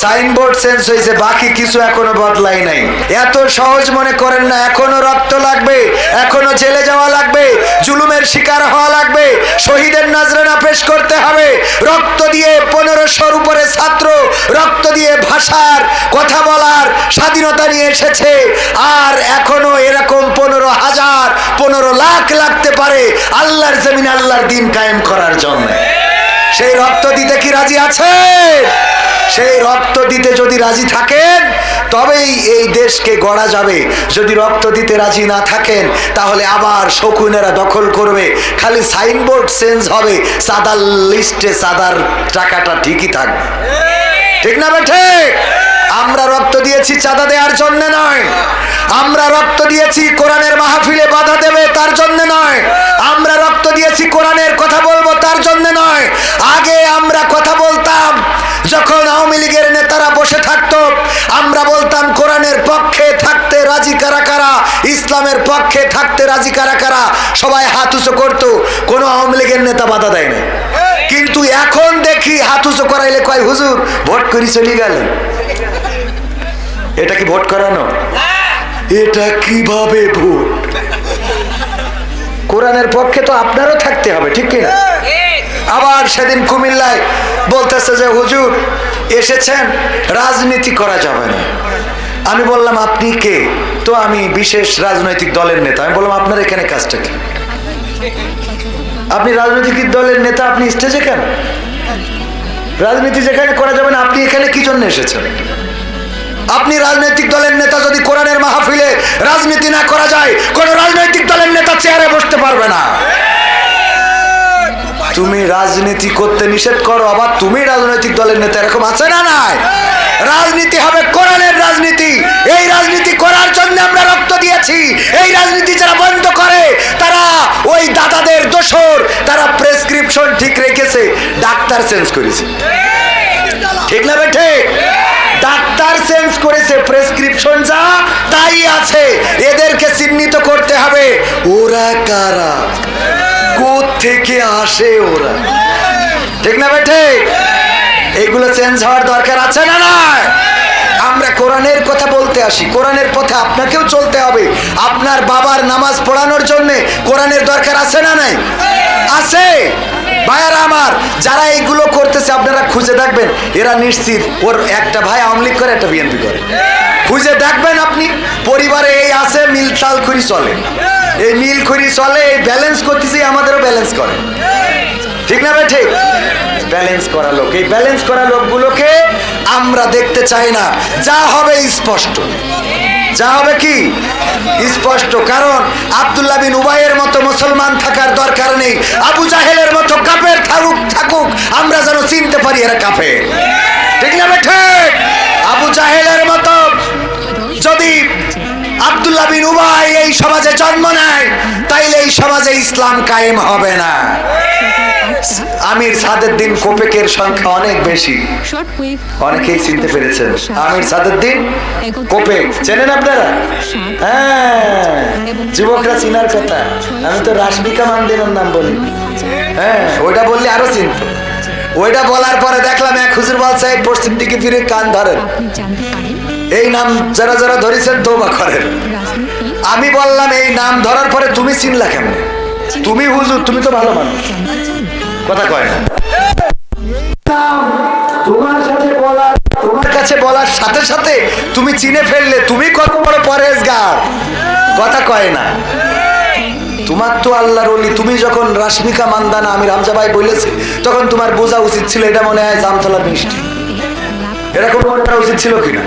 Signboard change হয়েছে, বাকি কিছু এখনও বদলাই নাই। এত সহজ মনে করেন না, এখনও রক্ত লাগবে, এখনও জেলে যাওয়া লাগবে, জুলুমের শিকার হওয়া লাগবে, শহীদের নজরানা পেশ করতে হবে। রক্ত দিয়ে পনেরোশোর উপরে ছাত্র, রক্ত দিয়ে ভাষার, কথা বলার স্বাধীনতা নিয়ে এসেছে। আর এখনও এরকম পনেরো হাজার, পনেরো লাখ লাগতে পারে আল্লাহর জমিন আল্লাহর দিন কায়েম করার জন্য। সেই রক্ত দিতে কি রাজি আছে সেই রক্ত দিতে যদি রাজি থাকেন, তবেই এই দেশকে গড়া যাবে। যদি রক্ত দিতে রাজি না থাকেন, তাহলে আবার শকুনেরা দখল করবে। খালি সাইনবোর্ড চেঞ্জ হবে। সাদার লিস্টে সাদার টাকাটা ঠিকই থাকবে। ঠিক না বেঠে? আমরা রক্ত দিয়েছি চাঁদা দেওয়ার জন্য নয়। আমরা রক্ত দিয়েছি কোরআনের মাহফিলে বাধা দেবে তার জন্য নয়। আমরা রক্ত দিয়েছি কোরআনের কথা বলব তার নয়। আগে আমরা কথা বলতাম, যখন আওয়ামী লীগের নেতারা বসে থাকতো, আমরা বলতাম, কোরআনের পক্ষে থাকতে রাজি কারা কারা, ইসলামের পক্ষে থাকতে রাজি কারা কারা, সবাই হাত উঁচু করতো, কোনো আওয়ামী লীগের নেতা বাধা দেয় না কিন্তু এখন দেখি হাত উঁচু করাইলে কয়, হুজুর, ভোট করি চলে গেলেন। এটা কি ভোট করানো? এটা কীভাবে ভোট? কোরআনের পক্ষে তো আপনারও থাকতে হবে, ঠিক কিনা? আবার সেদিন কুমিল্লায় বলতেছে যে, হুজুর, এসেছেন, রাজনীতি করা যাবে না। আমি বললাম, আপনি কে? তো আমি বিশেষ রাজনৈতিক দলের নেতা। আমি বললাম, আপনার এখানে কাজটা কি? আপনি রাজনৈতিক দলের নেতা, আপনি স্টেজে কেন? রাজনীতি যেখানে করা যাবে না, আপনি এখানে কি জন্য এসেছেন? আপনি রাজনৈতিক দলের নেতা, যদি কোরআনের মাহফিলে রাজনীতি না করা যায়, কোন রাজনৈতিক দলের নেতা চেয়ারে বসতে পারবে না। তুমি রাজনীতি করতে নিষেধ করো, আবার তুমি রাজনৈতিক দলের নেতা, এরকম আছে না নাই? রাজনীতি হবে কোরআনের রাজনীতি। এই রাজনীতি করার জন্য আমরা রক্ত দিয়েছি। এই রাজনীতি যারা বন্ধ করে, তারা ওই দাদাদের দোষর, তারা প্রেসক্রিপশন ঠিক রেখেছে, ডাক্তার চেঞ্জ করেছে। ঠিক না বেঠে? ডাক্তার চেঞ্জ করেছে প্রেসক্রিপশন যা তাই আছে। এদেরকে চিহ্নিত করতে হবে। ওরা কারা? থেকে আসে ওরা। ঠিক না ভাই, ঠিক? এগুলো চেঞ্জ হওয়ার দরকার আছে না না আমরা কোরআনের কথা বলতে আসি, কোরআনের পথে আপনাকেও চলতে হবে। আপনার বাবার নামাজ পড়ানোর জন্য কোরআনের দরকার আছে না নাই? আছে। ভাইয়ারা আমার, যারা এইগুলো করতেছে, আপনারা খুঁজে দেখবেন, এরা নিশ্চিত ওর একটা ভাই আওয়ামী করে, একটা বিএনপি করে। খুঁজে দেখবেন আপনি, পরিবারে এই আছে মিল তাল করি চলে। এই মিল করি চলে, এই ব্যালেন্স করতেছে, আমাদেরও ব্যালেন্স করে। ঠিক না ভাই ঠিক? ব্যালেন্স করা লোক। এই ব্যালেন্স করা লোকগুলোকে আমরা দেখতে চাই না। যা হবে স্পষ্ট। যা হবে কি? স্পষ্ট। কারণ আব্দুল্লাহ বিন উবাইয়ের মতো মুসলমান থাকার দরকার নেই। আবু জাহেলের মতো কাপের থাকুক থাকুক, আমরা যেন চিনতে পারি এরা কাপের। ঠিক না বেঠে আবু জাহেলের মতো যদি আব্দুল্লাহ বিন উবাই এই সমাজে জন্ম নেয় তাইলে এই সমাজে ইসলাম কায়েম হবে না। আমির সাদের দিন কোপেকের সংখ্যা অনেক বেশি। অনেকেই চিনতে পেরেছেন। আমির সাদের দিন কোপেক চেনেন আপনারা? হ্যাঁ যুবকরা চিনার কথা। আমি তো রাশমিকা মান্দিনের নাম বলি। হ্যাঁ ওইটা বললে আরও চিনত ওইটা বলার পরে দেখলাম এক হুজুর বাল সাহেব পশ্চিম দিকে ফিরে কান ধরেন। এই নাম যারা যারা ধরেছেন তৌবা করেন। আমি বললাম এই নাম ধরার পরে তুমি চিনলা কেমন? তুমি হুজুর তুমি তো ভালো মানুষ। কথা কয় না। তোমার সাথে বলার তোমার কাছে বলার সাথে সাথে তুমি চিনে ফেললে তুমি কত বড় পরেজগার কথা কয় না। তোমার তো আল্লাহর অলি তুমি যখন রাশমিকা মান্দানা আমি রামজা ভাই বলেছি তখন তোমার বোঝা উচিত ছিল এটা মনে হয় জামতলা মিষ্টি। এরকম করা উচিত ছিল কিনা?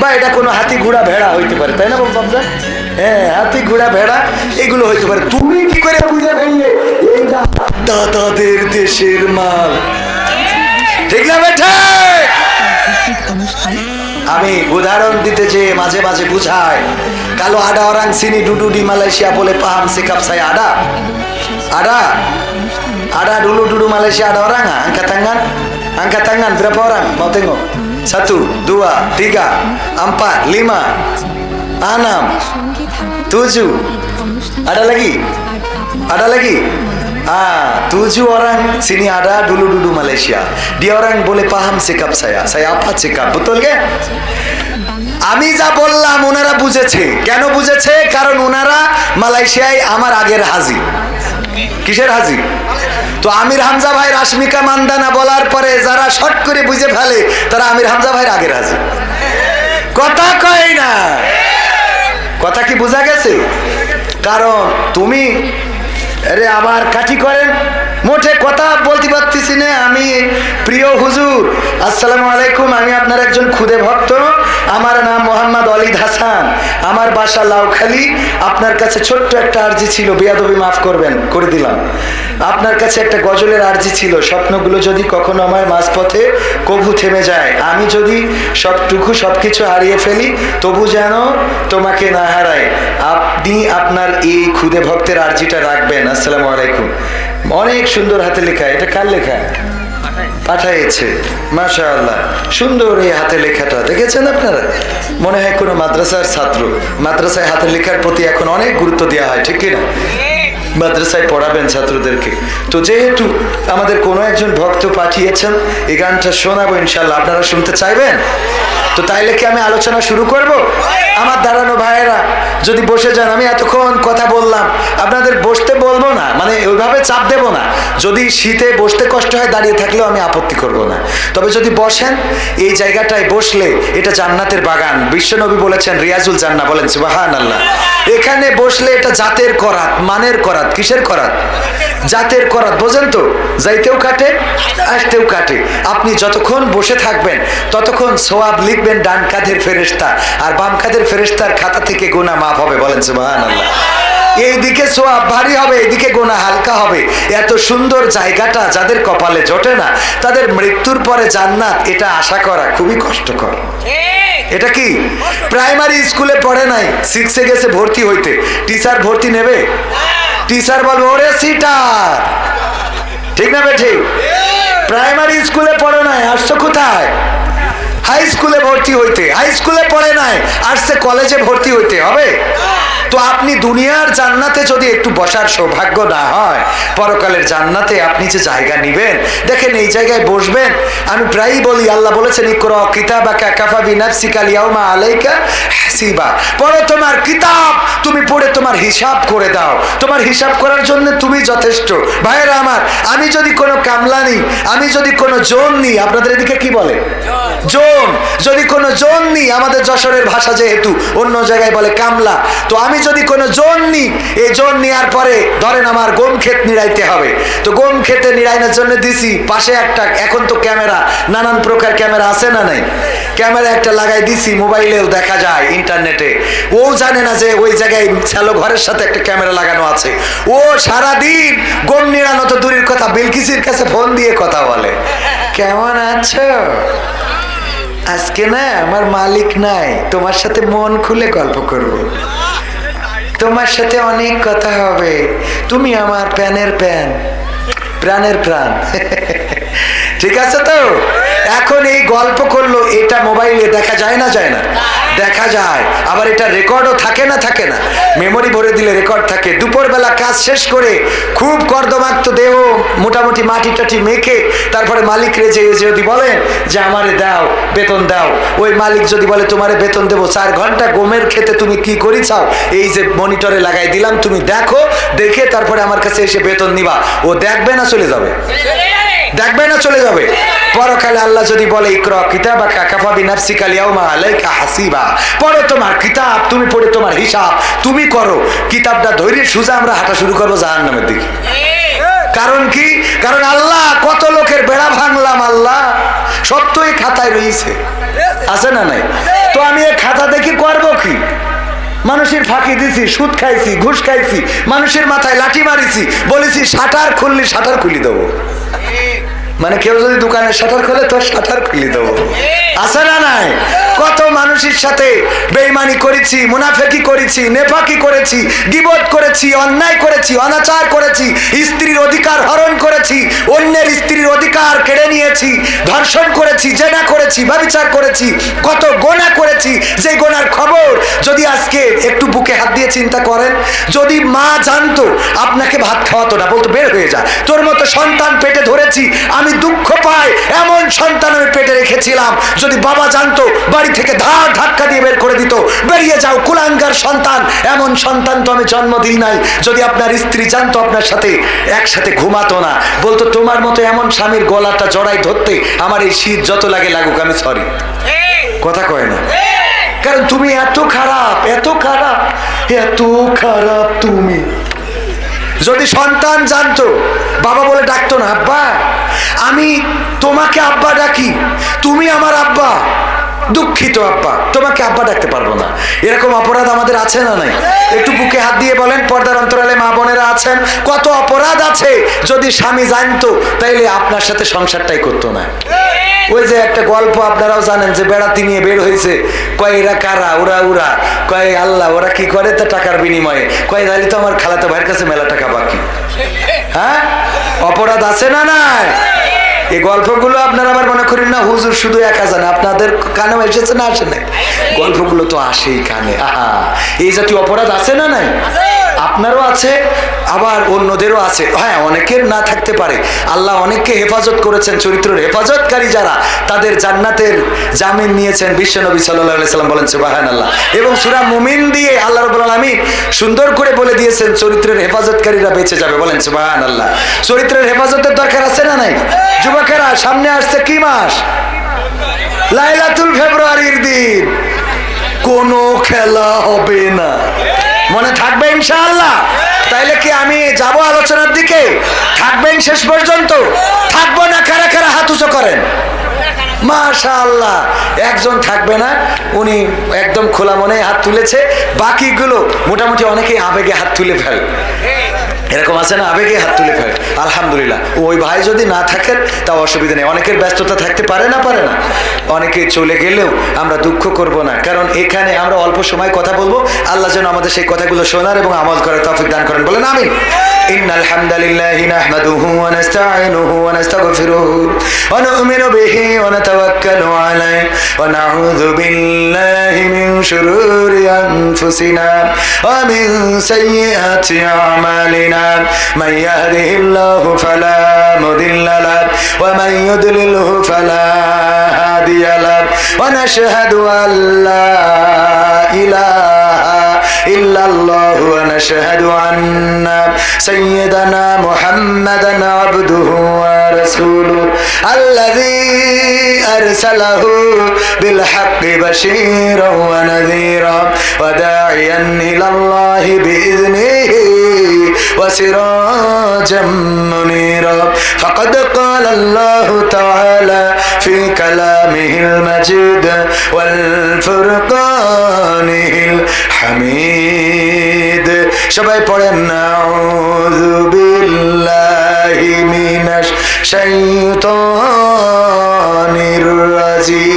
বা এটা কোনো হাতি ঘোড়া ভেড়া হইতে পারে, তাই না বাবজা হ্যাঁ হাতি ঘোড়া ভেড়া, এগুলো হইতে পারে। তুমি কি করে বুঝে ফেললে? দাদাদের দেশের মাল। ঠিক না আমি উদাহরণ দিতে যে মাঝে মাঝে বুঝাই। কালো আডা ওরাং সিনি ডুডুডি, মালয়েশিয়া, বলে পাহাম, সেকাপ, সাই, আডা। আডা? ada dulu dulu Malaysia ada orang angkat tangan angkat tangan berapa orang mau satu dua tiga empat lima enam tujuh ada lagi ada lagi Ah, tujuh orang sini ada dulu-dulu Malaysia. Dia orang boleh paham sikap saya. Saya apa sikap? Betul ke? আমি যা বললাম ওনারা বুঝেছে কেন বুঝেছে কারণ ওনারা মালয়েশিয়ায় আমার আগের হাজি কিসের হাজি? তো আমির হামজা ভাই রাশমিকা মান্দানা বলার পরে যারা শট করে বুঝে ফেলে, তারা আমির হামজা ভাইয়ের আগের হাজি। কথা কয় না। কথা কি বোঝা গেছে? কারণ তুমি, আরে, আবার কাঠি করেন? মোটে কথা বলতে পারতেছি না। আমি প্রিয় হুজুর, আসসালামু আলাইকুম। আমি আপনার একজন খুদে ভক্ত। আমার নাম মোহাম্মদ অলিদ হাসান। আমার বাসা লাউখালি। আপনার কাছে ছোট্ট একটা আর্জি ছিল, বেয়াদবি মাফ করবেন, করে দিলাম। আপনার কাছে একটা গজলের আর্জি ছিল, স্বপ্নগুলো যদি কখনো আমার মাঝপথে কবু থেমে যায়, আমি যদি সবটুকু সবকিছু হারিয়ে ফেলি, তবু যেন তোমাকে না হারায়। আপনি আপনার এই খুদে ভক্তের আর্জিটা রাখবেন। আসসালামু আলাইকুম। অনেক সুন্দর হাতে লেখা। এটা কার লেখা? পাঠাইছে মাশা আল্লাহ সুন্দর এই হাতে লেখাটা। দেখেছেন আপনারা? মনে হয় কোনো মাদ্রাসার ছাত্র। মাদ্রাসায় হাতে লেখার প্রতি এখন অনেক গুরুত্ব দেওয়া হয়, ঠিক কিনা? মাদ্রাসায় পড়াবেন ছাত্রদেরকে। তো যেহেতু আমাদের কোনো একজন ভক্ত পাঠিয়েছেন, এই গানটা শোনাবো ইনশাল্লাহ আপনারা শুনতে চাইবেন? তো তাইলে কি আমি আলোচনা শুরু করব? আমার দাঁড়ানো ভাইয়েরা, যদি বসে যান, আমি এতক্ষণ কথা বললাম। আপনাদের বসতে বলব না মানে ওইভাবে চাপ দেব না। যদি শীতে বসতে কষ্ট হয়, দাঁড়িয়ে থাকলেও আমি আপত্তি করব না। তবে যদি বসেন, এই জায়গাটায় বসলে এটা জান্নাতের বাগান। বিশ্বনবী বলেছেন, রিয়াজুল জান্না বলেন সুবাহান আল্লাহ এখানে বসলে এটা জাতের করাত, মানের করাত, কিসের করাত? জাতের করাত, বোঝেন তো? যাইতেও কাটে, আসতেও কাটে। আপনি যতক্ষণ বসে থাকবেন, ততক্ষণ সোয়াব লিখবেন ডান কাঁধের ফেরেস্তা আর বাম কাঁধের ফেরেস্তার খাতা থেকে গোনা মাফ হবে, বলেন আল্লাহ এইদিকে সোয়াব ভারী হবে, এইদিকে গোনা হালকা হবে। এত সুন্দর জায়গাটা যাদের কপালে জোটে না, তাদের মৃত্যুর পরে জান্নাত, এটা আশা করা খুবই কষ্টকর। এটা কি? প্রাইমারি স্কুলে পড়ে নাই সিক্সে গেছে ভর্তি হইতে। টিচার ভর্তি নেবে? টিচার বলবে, ওরে সিটার ঠিক না বেঠি? প্রাইমারি স্কুলে পড়ে নাই, আসছো কোথায়? হাই স্কুলে ভর্তি হইতে। হাই স্কুলে পড়ে নাই, আর সে কলেজে ভর্তি হইতে হবে। তো আপনি দুনিয়ার জান্নাতে যদি একটু বসার সৌভাগ্য না হয়, পরকালের জান্নাতে আপনি যে জায়গা নিবেন, দেখেন এই জায়গায় বসবেন। আমি প্রায়ই বলি, আল্লাহ বলেছেন, ইকর কিতাবাকা কাফা বিনাফসিকা লিয়াউমা আলাইকা হাসিবা। পড়ো তোমার কিতাব, তুমি পড়ে তোমার হিসাব করে দাও। তোমার হিসাব করার জন্য তুমি যথেষ্ট। ভাইয়েরা আমার, আমি যদি কোনো কামলা নিই, আমি যদি কোনো জোন নিই, আপনাদের এদিকে কি বলে? জোন। যদি কোনো জোন নিই আমাদের যশোরের ভাষা যেহেতু অন্য জায়গায় বলে কামলা, তো আমি যদি কোনো জোন নিই এই জোন নেওয়ার পরে ধরেন আমার গম ক্ষেত নিড়াইতে হবে। তো গম ক্ষেতে নিড়াইনের জন্য দিছি পাশে একটা, এখন তো ক্যামেরা, নানান প্রকার ক্যামেরা আছে না নাই? ক্যামেরা একটা লাগাই দিছি, মোবাইলেও দেখা যায় ইন্টারনেটে। ও জানে না যে ওই জায়গায় শ্যালো ঘরের সাথে একটা ক্যামেরা লাগানো আছে। ও সারাদিন গম নিড়ানো তো দূরের কথা, বিলকিসির কাছে ফোন দিয়ে কথা বলে। কেমন আছো? আজকে না আমার মালিক নাই, তোমার সাথে মন খুলে গল্প করব। তোমার সাথে অনেক কথা হবে। তুমি আমার প্যানের প্যান প্রাণের প্রাণ। ঠিক আছে তো? এখন এই গল্প করল, এটা মোবাইলে দেখা যায় না যায় না? দেখা যায়। আবার এটা রেকর্ডও থাকে না থাকে না। মেমোরি ভরে দিলে রেকর্ড থাকে। দুপুরবেলা কাজ শেষ করে খুব কর্দমাক্ত দেহ মোটামুটি মাটি টাটি মেখে তারপরে মালিক রেজে যদি বলেন যে আমারে দাও, বেতন দাও। ওই মালিক যদি বলে, তোমারে বেতন দেবো, চার ঘণ্টা গমের খেতে তুমি কি করি চাও এই যে মনিটরে লাগাই দিলাম, তুমি দেখো, দেখে তারপরে আমার কাছে এসে বেতন নিবা। ও দেখবে না চলে যাবে? দেখবে না চলে যাবে? পরকালে আল্লাহ যদি বলে, ইকর কিতাবা কাফা বিনাফসিকা লিয়াউমা আলাইকা হাসিবা। পড়ো তোমার কিতাব, তুমি পড়ে তোমার হিসাব, তুমি করো। কিতাবটা ধৈর্য সুজা আমরা হাঁটা শুরু করব জাহান্নামের দিকে। কারণ কি? কারণ আল্লাহ, কত লোকের বেড়া ভাঙলাম আল্লাহ, সব তো এই খাতায় রয়েছে। আছে না নাই? তো আমি এই খাতা দেখি করব কি? মানুষের ফাঁকি দিছি, সুদ খাইছি, ঘুষ খাইছি, মানুষের মাথায় লাঠি মারিছি, বলেছি শাটার খুললি, শাটার খুলি দেবো। মানে কেউ যদি দোকানের শাটার খোলে তোর শাটার খুলি দেবো। আছে না নাই? মানুষের সাথে বেইমানি করেছি, মুনাফেকি করেছি, নেফাকি করেছি, গিবত করেছি, অন্যায় করেছি, অনাচার করেছি, স্ত্রীর অধিকার হরণ করেছি, অন্যের স্ত্রীর অধিকার কেড়ে নিয়েছি, ধর্ষণ করেছি, জেনা করেছি, ব্যবচার করেছি, কত গোনা করেছি যে গোনার খবর যদি আজকে একটু বুকে হাত দিয়ে চিন্তা করেন, যদি মা জানতো আপনাকে ভাত খাওয়াতো না, বলতো বের হয়ে যা, তোর মতো সন্তান পেটে ধরেছি, আমি দুঃখ পাই, এমন সন্তান আমি পেটে রেখেছিলাম, যদি বাবা জানতো বাড়ি থেকে ধার ধাক্কা দিয়ে বের করে দিত। বেরিয়ে যাও, কুলাঙ্গার সন্তান। এমন সন্তান তো আমি জন্ম দিই নাই। যদি আপনার স্ত্রী জানতো আপনার সাথে, একসাথে ঘুমাতো না। বলতো, তোমার মতো এমন স্বামীর গলাটা জড়াই ধরতে আমার এই শীত যত লাগে লাগুক, আমি সরি কথা কয় না। কারণ তুমি এত খারাপ এত খারাপ এত খারাপ তুমি। যদি সন্তান জানতো, বাবা বলে ডাকতো না, আব্বা, আমি তোমাকে আব্বা ডাকি, তুমি আমার আব্বা। দুঃখিত, আব্বা। তোমাকে আব্বা ডাকতে পারব না। এরকম অপরাধ আমাদের আছে না নাই? একটু বুকে হাত দিয়ে বলেন, পর্দার অন্তরালে মা বোনেরা আছেন? কত অপরাধ আছে? যদি স্বামী জানতো, তাইলে আপনার সাথে সংসারটাই করতো না। ওই যে একটা গল্প আপনারাও জানেন যে বেড়াতি নিয়ে বের হয়েছে কয়, এরা কারা? ওরা ওরা কয়, আল্লাহ, ওরা কি করে তা টাকার বিনিময়ে? কয়, তাহলে তো আমার খালাতো ভাইয়ের কাছে মেলা টাকা বাকি। হ্যাঁ? অপরাধ আছে না নাই? এই গল্পগুলো আপনারা আবার মনে করেন না, হুজুর শুধু একা জানে, আপনাদের কানেও এসেছে না আসে নাই? গল্পগুলো তো আসেই কানে, আহা। এই জাতীয় অপরাধ আছে না নাই? আপনারও আছে, আবার অন্যদেরও আছে। হ্যাঁ অনেকের না থাকতে পারে। আল্লাহ অনেককে হেফাজত করেছেন, চরিত্রের হেফাজতকারী যারা, তাদের জান্নাতের জামিন নিয়েছেন বিশ্বনবী সাল্লাহ সাল্লাম বলেন সুবাহান আল্লাহ এবং সুরা মুমিন দিয়ে আল্লাহ রবুল আলমিন সুন্দর করে বলে দিয়েছেন, চরিত্রের হেফাজতকারীরা বেঁচে যাবে। বলেন সুবাহান আল্লাহ চরিত্রের হেফাজতের দরকার আছে না নাই? যুবকেরা, সামনে আসছে কি মাস? লাইলাতুল ফেব্রুয়ারির দিন। কোনো খেলা হবে না। মনে থাকবে ইনশাআল্লাহ। তাইলে কি আমি যাব আলোচনার দিকে? থাকবেন শেষ পর্যন্ত। থাকব না, কারা কারা হাত উঁচু করেন? মাশাআল্লাহ। একজন থাকবে না, উনি একদম খোলা মনে হাত তুলেছে। বাকিগুলো মোটামুটি অনেকেই আবেগে হাত তুলে ফেলে এরকম আছে না আবেগে হাত তুলে ফেলে আলহামদুলিল্লাহ ওই ভাই যদি না থাকেন তাও অসুবিধা নেই অনেকের ব্যস্ততা থাকতে পারে না পারে না অনেকে চলে গেলেও আমরা দুঃখ করব না কারণ এখানে আমরা অল্প সময় কথা বলবো আল্লাহ যেন আমাদের সেই কথাগুলো শোনার এবং আমল করার তৌফিক দান করেন বলেন আমিন إن الحمد لله نحمده ونستعينه ونستغفره ونؤمن به ونتوكل عليه ونعوذ بالله من شرور أنفسنا ومن سيئات أعمالنا من يهده الله فلا مضل له ومن يضلله فلا هادي له. ونشهد أن لا إله إلا الله ونشهد أن سيدنا محمدا عبده ورسوله. الذي أرسله بالحق بشيرا ونذيرا وداعيا إلى الله بإذنه. وسراجا منيرا فقد قال الله تعالى في كلامه المجيد والفرقانه الحميد সবাই পড়েন নাউযু বিল্লাহি মিনাশ শাইতানির রাজিম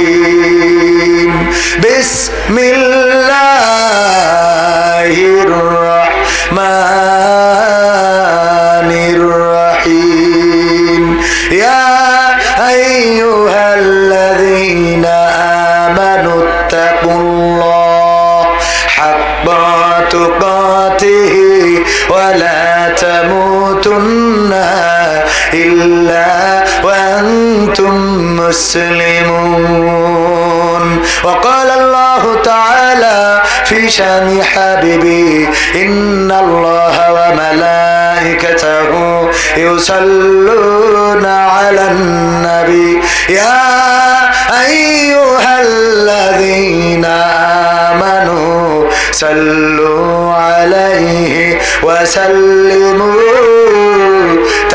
وأنتم مسلمون. وقال الله تعالى في شأن حبيبي إن الله وملائكته يصلون على النبي. يا أيها الذين آمنوا صلوا عليه وسلموا.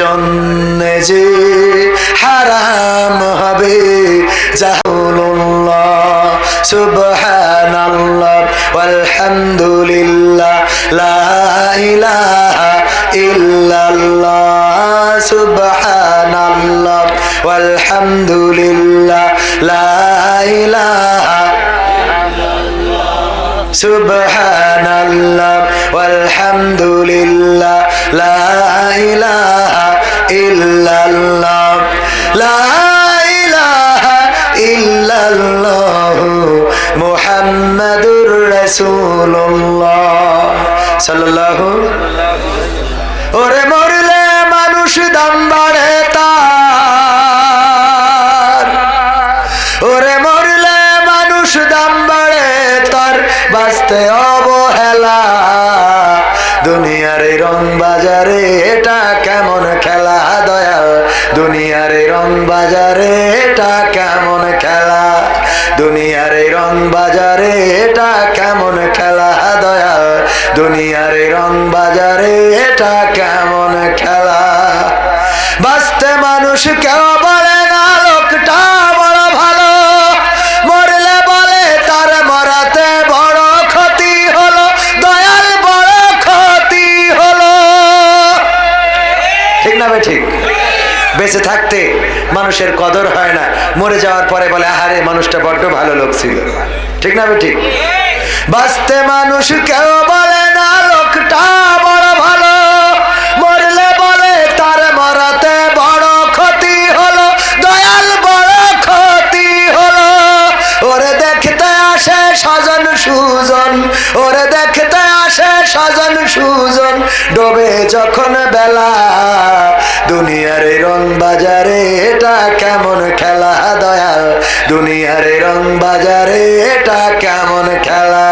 জন্য যে হারাম হবে জাহুল্লাহ সুবহানাল্লাহ walhamdulillah la ilaha subhanallah walhamdulillah la ilaha ওরে মরলে মানুষ দাম বাড়ে তার। ওরে মরলে মানুষ দাম বাড়ে তার, বাঁচতে অবহেলা। দুনিয়ার রং বাজারে এটা দুনিয়ার রং বাজারে এটা কেমন খেলা? দুনিয়ার রং বাজারে এটা কেমন খেলা? দয়াল, দুনিয়ার রং বাজারে এটা কেমন খেলা? বাঁচতে মানুষ কেউ বেঁচে থাকতে মানুষের কদর হয় না। মরে যাওয়ার পরে বলে, আহারে, মানুষটা বড্ড ভালো লোক ছিল। ঠিক না ঠিক? বাঁচতে মানুষ কেউ বলে না, লোকটা বড় ভালো। মরলে বলে, তার মরাতে বড় ক্ষতি হলো, দয়াল বড় ক্ষতি হলো। ওরে দেখতে আসে স্বজন সুজন, ওরে দেখতে আসে স্বজন সুজন, ডোবে যখন বেলা দুনিয়ার রং বাজারে, এটা কেমন খেলা?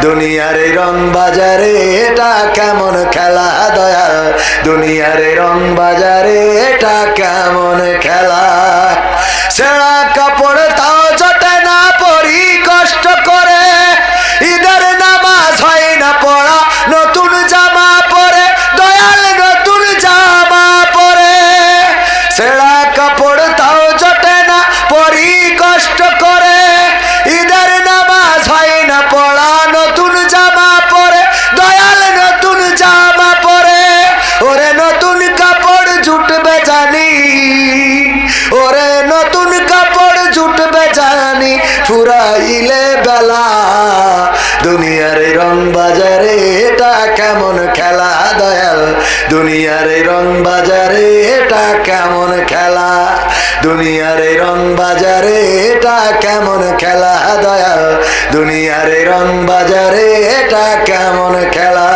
দুনিয়ারে রং বাজারে, এটা কেমন খেলা? দয়াল দুনিয়ারে রং বাজারে, এটা কেমন খেলা? দুনিয়ার এই রং বাজারে এটা কেমন খেলা? দুনিয়ার এই রং বাজারে এটা কেমন খেলা? দয়াল, দুনিয়ার এই রং বাজারে এটা কেমন খেলা?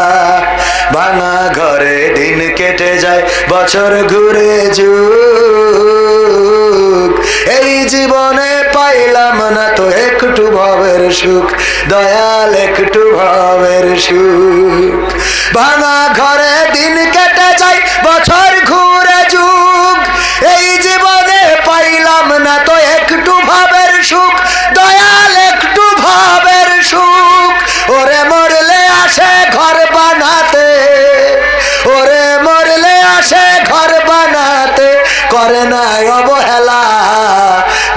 ভাঙা ঘরে দিন কেটে যায়, বছর ঘুরে যুগ। এই জীবনে পাইলাম না তো একটু ভবের সুখ, দয়াল একটু ভবের সুখ। ভাঙা ঘরে দিন কেটে ভাবের সুখ, দয়াল একটু ভাবের সুখ। ওরে মরলে আসে ঘর বানাতে, ওরে মরলে আসে ঘর বানাতে, করে না অবহেলা।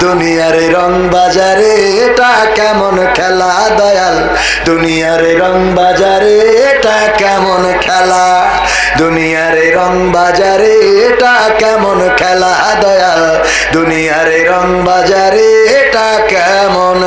দুনিয়ার রং বাজারে এটা কেমন খেলা, দয়াল? দুনিয়ার রং বাজারে এটা কেমন খেলা? দুনিয়ার রং বাজারে এটা কেমন খেলা, দয়াল? দুনিয়ার রং বাজারে এটা কেমন